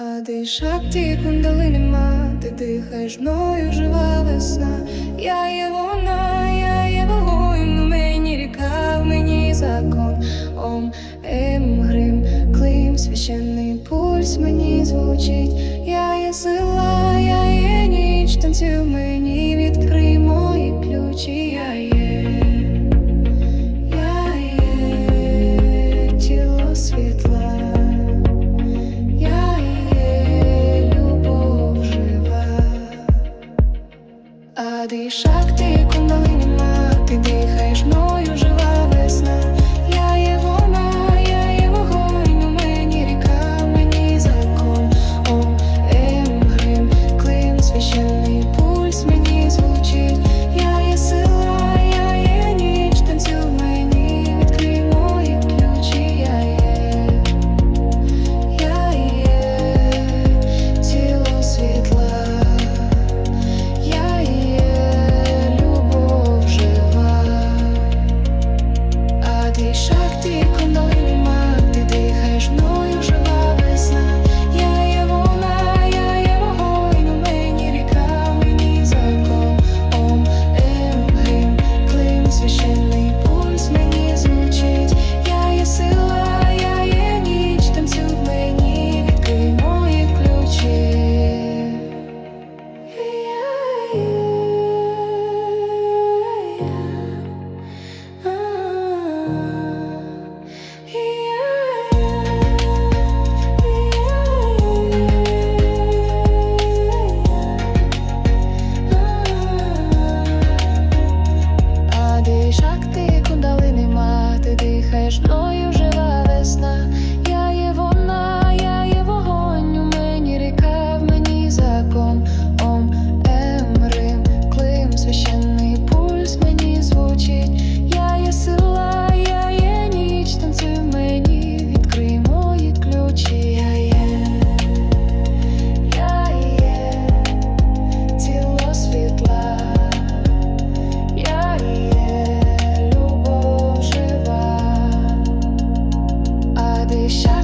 А ти шакті кундалини ма, ти дихаєш мною жива весна. Я є вона, я є вогонь, у мені ріка, в мені закон. Ом, ем, грим, клим, священний пульс мені звучить. Я є сила, я є ніч, танцюй мені, відкрий Падаєш шахти, кундалині ма, ти дихаєш но. shine.